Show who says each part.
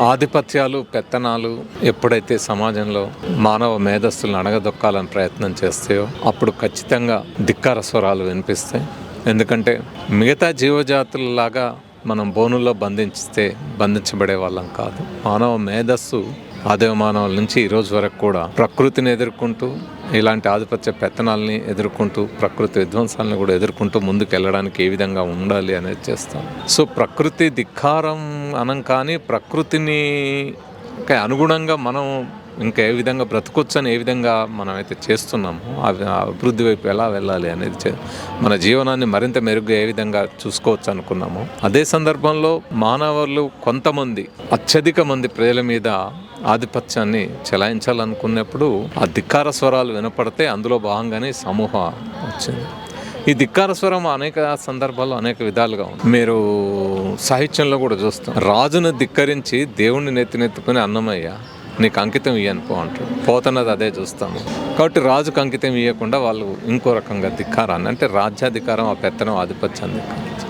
Speaker 1: ఆధిపత్యాలు పెత్తనాలు ఎప్పుడైతే సమాజంలో మానవ మేధస్సులను అణగదొక్కాలని ప్రయత్నం చేస్తాయో అప్పుడు ఖచ్చితంగా ధిక్కార స్వరాలు వినిపిస్తాయి. ఎందుకంటే మిగతా జీవజాతులలాగా మనం బోనుల్లో బంధించితే బంధించబడే వాళ్ళం కాదు. మానవ మేధస్సు ఆదేవమానవుల నుంచి ఈరోజు వరకు కూడా ప్రకృతిని ఎదుర్కొంటూ ఇలాంటి ఆధిపత్య పెత్తనాలని ఎదుర్కొంటూ ప్రకృతి విధ్వంసాలను కూడా ఎదుర్కొంటూ ముందుకు వెళ్ళడానికి ఏ విధంగా ఉండాలి అనేది చేస్తాం. సో ప్రకృతి ధిక్కారం అనం కానీ ప్రకృతిని అనుగుణంగా మనం ఇంకా ఏ విధంగా బ్రతకొచ్చు అని ఏ విధంగా మనం అయితే చేస్తున్నామో అవి అభివృద్ధి వైపు ఎలా వెళ్ళాలి అనేది చే- మన జీవనాన్ని మరింత మెరుగ్గా ఏ విధంగా చూసుకోవచ్చు అనుకున్నాము అదే సందర్భంలో మానవులు కొంతమంది అత్యధిక మంది ప్రజల మీద ఆధిపత్యాన్ని చెలాయించాలనుకున్నప్పుడు ఆ ధిక్కార స్వరాలు వినపడితే అందులో భాగంగానే సమూహ సమూహం వచ్చింది. ఈ ధిక్కార స్వరం అనేక సందర్భాల్లో అనేక విధాలుగా ఉంది. మీరు సాహిత్యంలో కూడా చూస్తాం. రాజును ధిక్కరించి దేవుణ్ణి నెత్తినెత్తుకుని అన్నమయ్య నీకు అంకితం ఇయ్యనుకో అంటాడు. పోతున్నది అదే చూస్తాము. కాబట్టి రాజుకు అంకితం ఇవ్వకుండా వాళ్ళు ఇంకో రకంగా ధిక్కారాన్ని అంటే రాజ్యాధికారం ఆ పెత్తనం ఆధిపత్యాన్ని